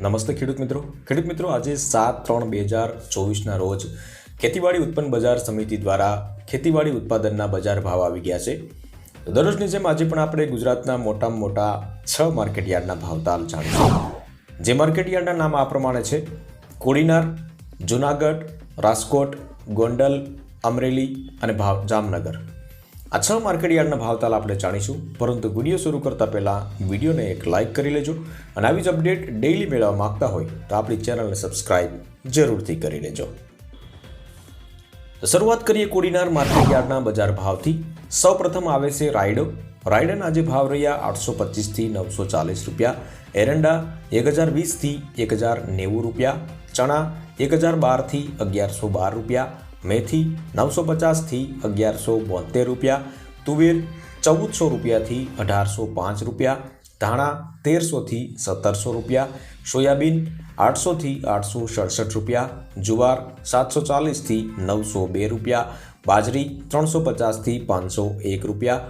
નમસ્તે ખેડૂત મિત્રો. ખેડૂત મિત્રો, આજે સાત ત્રણ બે હજાર ચોવીસના રોજ ખેતીવાડી ઉત્પન્ન બજાર સમિતિ દ્વારા ખેતીવાડી ઉત્પાદનના બજાર ભાવ આવી ગયા છે. દરરોજની જેમ આજે પણ આપણે ગુજરાતના મોટામાં મોટા છ માર્કેટયાર્ડના ભાવતાલ જાણીશું. જે માર્કેટયાર્ડના નામ આ પ્રમાણે છે. કોડીનાર, જુનાગઢ, રાજકોટ, ગોંડલ, અમરેલી અને ભાવ જામનગર. આ છ માર્કેટયાર્ડના ભાવતાલ આપણે જાણીશું. પરંતુ વીડિયો શરૂ કરતાં પહેલાં વિડીયોને એક લાઇક કરી લેજો અને આવી જ અપડેટ ડેઇલી મેળવવા માગતા હોય તો આપણી ચેનલને સબસ્ક્રાઇબ જરૂરથી કરી લેજો. શરૂઆત કરીએ કોડીનાર માર્કેટયાર્ડના બજાર ભાવથી. સૌપ્રથમ આવે છે રાયડો. રાયડન આજે ભાવ રહ્યા આઠસો પચીસથી નવસો ચાલીસ રૂપિયા. એરંડા એક હજાર વીસથી એક હજાર નેવું રૂપિયા. ચણા એક હજાર બારથી અગિયારસો બાર રૂપિયા. મેથી નવસો પચાસથી અગિયારસો બોતેર રૂપિયા, તુવેર ચૌદસો રૂપિયાથી અઢારસો પાંચ રૂપિયા, ધાણા તેરસોથી સત્તરસો રૂપિયા, સોયાબીન આઠસોથી આઠસો સડસઠ રૂપિયા, જુવાર સાતસો ચાલીસથી નવસો બે રૂપિયા, બાજરી ત્રણસો પચાસથી પાંચસો એક રૂપિયા,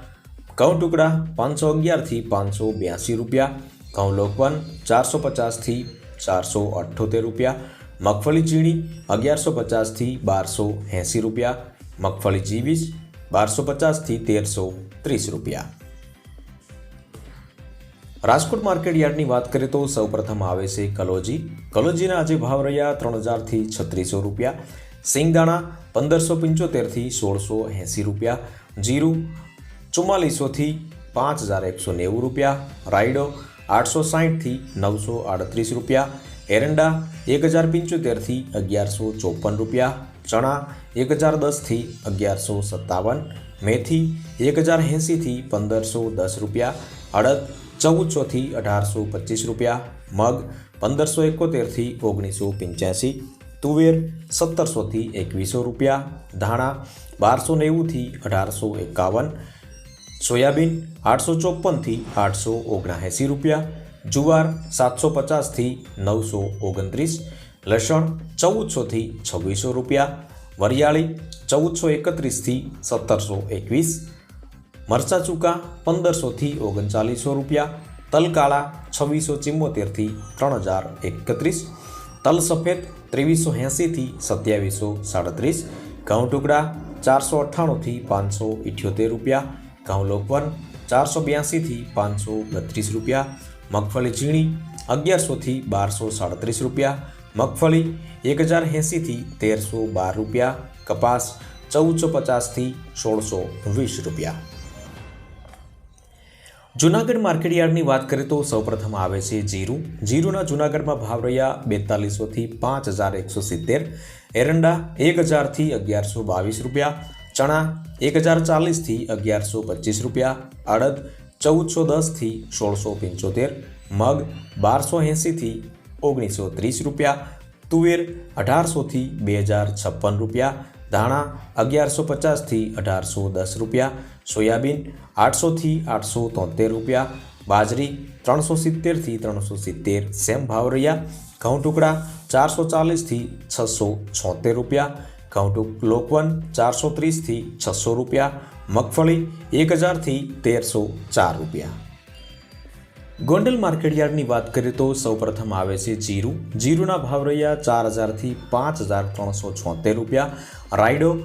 ઘઉં ટુકડા પાંચસો અગિયારથી પાંચસો બ્યાસી રૂપિયા, ઘઉં લોકવન ચારસો પચાસથી ચારસો અઠ્ઠોતેર રૂપિયા મગફળી ચીણી અગિયારસો પચાસથી બારસો એંસી રૂપિયા. મગફળી જીવીસ બારસો પચાસથી તેરસો ત્રીસ રૂપિયા. રાજકોટ માર્કેટ યાર્ડની વાત કરીએ તો સૌપ્રથમ આવે છે કલોજી. કલોજીના આજે ભાવ રહ્યા ત્રણ હજારથી છત્રીસો રૂપિયા. સિંગદાણા પંદરસો પંચોતેરથી સોળસો એંસી રૂપિયા. જીરું ચુમ્માલીસોથી પાંચ હજાર એકસો નેવું રૂપિયા. રાયડો આઠસો સાહીઠથી નવસો આડત્રીસ રૂપિયા. એરંડા એક હજાર પંચોતેરથી અગિયારસો ચોપન રૂપિયા, ચણા એક હજાર દસથી અગિયારસો સત્તાવન, મેથી એક હજાર એંસીથી પંદરસો દસ રૂપિયા, અડદ ચૌદસોથી અઢારસો પચીસ રૂપિયા, મગ પંદરસો એકોતેરથી ઓગણીસો પંચ્યાસી, તુવેર સત્તરસોથી એકવીસો રૂપિયા, ધાણા બારસો નેવુંથી અઢારસો એકાવન, સોયાબીન આઠસો ચોપનથી આઠસો ઓગણએંસી રૂપિયા જુવાર સાતસો પચાસથી નવસો ઓગણત્રીસ, લસણ ચૌદસોથી છવ્વીસો રૂપિયા, વરિયાળી ચૌદસો એકત્રીસથી સત્તરસો એકવીસ, મરચા ચૂકા પંદરસોથી ઓગણચાલીસો રૂપિયા તલ કાળા છવ્વીસો ચિમ્મોતેરથી ત્રણ હજાર એકત્રીસ, તલ સફેદ ત્રેવીસો એંસીથી સત્યાવીસો સાડત્રીસ, ઘઉં ટુકડા ચારસો અઠ્ઠાણુંથી પાંચસો ઇઠ્યોતેર રૂપિયા, ઘઉં લોકવન ચારસો બ્યાસીથી પાંચસો બત્રીસ રૂપિયા મગફળી ઝીણી અગિયારસોથી બારસો સાડત્રીસ રૂપિયા, મગફળી એક હજાર એંસીથી તેરસો બાર રૂપિયા, કપાસ ચૌદસો પચાસથી સોળસો વીસ રૂપિયા. જૂનાગઢ માર્કેટયાર્ડની વાત કરીએ તો સૌપ્રથમ આવે છે જીરું. જીરુના જુનાગઢમાં ભાવ રહ્યા બેતાલીસોથી પાંચ હજાર એકસો સિત્તેર, એરંડા એક હજારથી અગિયારસો બાવીસ રૂપિયા, ચણા એક હજાર ચાલીસથી અગિયારસો પચીસ રૂપિયા, અડદ ચૌદસો દસથી સોળસો પંચોતેર, મગ બારસો એંસીથી ઓગણીસો ત્રીસ રૂપિયા, તુવેર અઢારસોથી બે હજાર છપ્પન રૂપિયા, ધાણા અગિયારસો પચાસથી અઢારસો દસ રૂપિયા, સોયાબીન આઠસોથી આઠસો તોતેર રૂપિયા, બાજરી ત્રણસો સિત્તેરથી ત્રણસો સિત્તેર, સેમ ભાવ રહ્યા. ઘઉં ટુકડા ચારસો ચાલીસથી છસો છોતેર રૂપિયા, ઘઉં ટુક લોકવન ચારસો ત્રીસથી છસો રૂપિયા મગફળી એક હજારથી તેરસો ચાર રૂપિયા. ગોંડલ માર્કેટયાર્ડની વાત કરીએ તો સૌપ્રથમ આવે છે જીરું. જીરુંના ભાવ રહ્યા ચાર હજારથી પાંચ હજાર ત્રણસો છોતેર રૂપિયા. રાયડો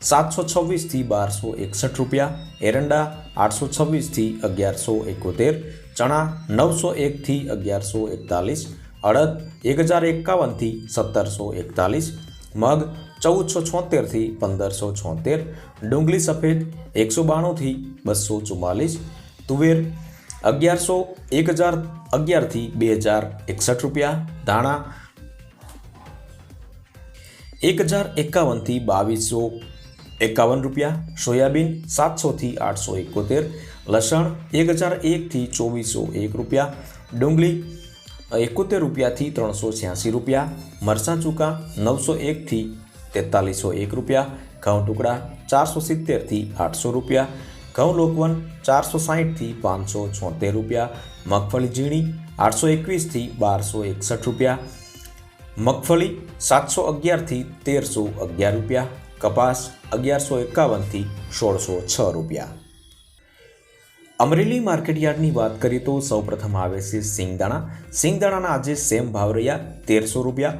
સાતસો છવ્વીસથી બારસો એકસઠ રૂપિયા. એરંડા આઠસો છવ્વીસથી અગિયારસો એકોતેર. ચણા નવસો એકથી અગિયારસો એકતાલીસ. અડદ એક હજાર એકાવનથી સત્તરસો એકતાલીસ. મગ ચૌદસો છોતેરથી પંદરસો છોતેર ડુંગળી સફેદ એકસો બાણુંથી બસો ચુમ્માલીસ તુવેર અગિયારસો એક હજાર અગિયારથી બે હજાર એકસઠ રૂપિયા ધાણા એક હજાર એકાવનથી બાવીસો એકાવન રૂપિયા સોયાબીન સાતસોથી આઠસો એકોતેર લસણ એક હજાર એકથી ચોવીસો એક રૂપિયા ડુંગળી એકોતેર રૂપિયાથી ત્રણસો છ્યાસી રૂપિયા મરચાં ચૂકા નવસો એકથી તેતાલીસો એક રૂપિયા, ઘઉં ટુકડા ચારસો સિત્તેરથી આઠસો રૂપિયા, ઘઉં લોકવન ચારસો સાહીઠથી પાંચસો છોતેર રૂપિયા, મગફળી ઝીણી આઠસો એકવીસથી બારસો એકસઠ રૂપિયા, મગફળી સાતસો અગિયારથી તેરસો અગિયાર રૂપિયા, કપાસ અગિયારસો એકાવનથી સોળસો છ રૂપિયા. અમરેલી માર્કેટયાર્ડની વાત કરીએ તો સૌપ્રથમ આવે છે સિંગદાણા. સિંગદાણાના આજે સેમ ભાવ રહ્યા તેરસો રૂપિયા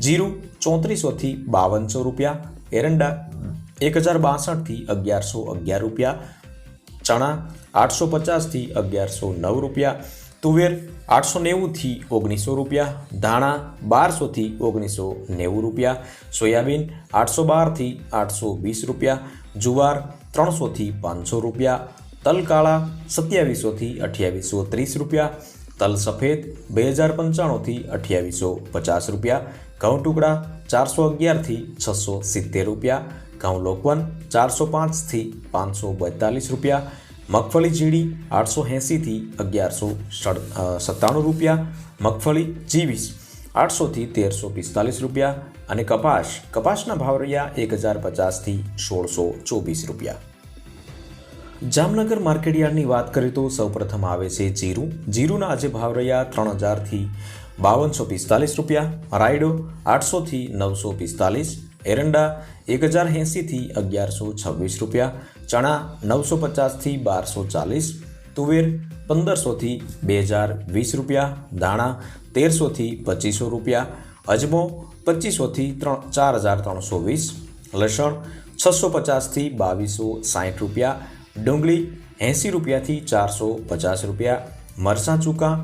જીરું ચોત્રીસોથી બાવનસો રૂપિયા, એરંડા એક હજાર બાસઠથી અગિયારસો અગિયાર રૂપિયા, ચણા આઠસો પચાસથી અગિયારસો નવ રૂપિયા, તુવેર આઠસો નેવુંથી ઓગણીસો રૂપિયા, ધાણા બારસોથી ઓગણીસો નેવું રૂપિયા, સોયાબીન આઠસો બારથી આઠસો વીસ રૂપિયા, જુવાર ત્રણસોથી પાંચસો રૂપિયા તલ કાળા સત્યાવીસોથી અઠ્યાવીસો ત્રીસ રૂપિયા, તલ સફેદ બે હજાર પંચાણુંથી અઠ્યાવીસો પચાસ રૂપિયા ઘઉં ટુકડા ચારસો અગિયારથી છસો સિત્તેર રૂપિયા, ઘઉં લોકવન ચારસો પાંચથી પાંચસો બેતાલીસ રૂપિયા, મગફળી જીડી આઠસો એંસીથી અગિયારસો સત્તાણું રૂપિયા, મગફળી જીવીસ આઠસોથી તેરસો પિસ્તાલીસ રૂપિયા અને કપાસ, કપાસના ભાવ રહ્યા એક હજાર પચાસથી સોળસો ચોવીસ રૂપિયા. જામનગર માર્કેટયાર્ડની વાત કરીએ તો સૌપ્રથમ આવે છે જીરું. જીરુના આજે ભાવ રહ્યા ત્રણ હજારથી બાવનસો પિસ્તાલીસ રૂપિયા, રાયડો આઠસોથી નવસો પિસ્તાલીસ, એરંડા એક હજાર એંસીથી અગિયારસો છવ્વીસ રૂપિયા, ચણા નવસો પચાસથી બારસો ચાલીસ, તુવેર પંદરસોથી બે હજાર વીસ રૂપિયા દાણા તેરસોથી પચીસો રૂપિયા, અજમો પચીસોથી ત્રણ ચાર હજાર ત્રણસો વીસ લસણ છસો પચાસથી બાવીસો સાઠ રૂપિયા, ડુંગળી એંસી રૂપિયાથી ચારસો પચાસ રૂપિયા મરસાં ચૂકા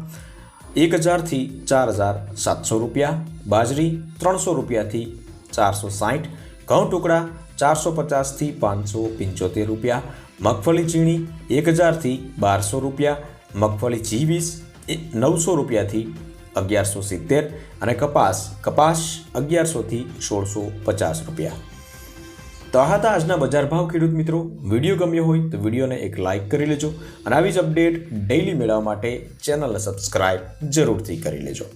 એક હજારથી ચાર હજાર સાતસો રૂપિયા, બાજરી ત્રણસો રૂપિયાથી ચારસો સાઠ ઘઉં ટુકડા ચારસો પચાસથી પાંચસો પંચોતેર રૂપિયા, મગફળી ઝીણી એક હજારથી બારસો રૂપિયા, મગફળી જીવીસ એ નવસો રૂપિયાથી અગિયારસો સિત્તેર અને કપાસ કપાસ અગિયારસોથી સોળસો પચાસ રૂપિયા. તો આ હતા આજના બજાર ભાવ ખેડૂત મિત્રો વીડિયો ગમ્યો હોય તો વિડીયોને એક લાઇક કરી લેજો અને આવી જ અપડેટ ડેઇલી મેળવવા માટે ચેનલને સબસ્ક્રાઇબ જરૂરથી કરી લેજો.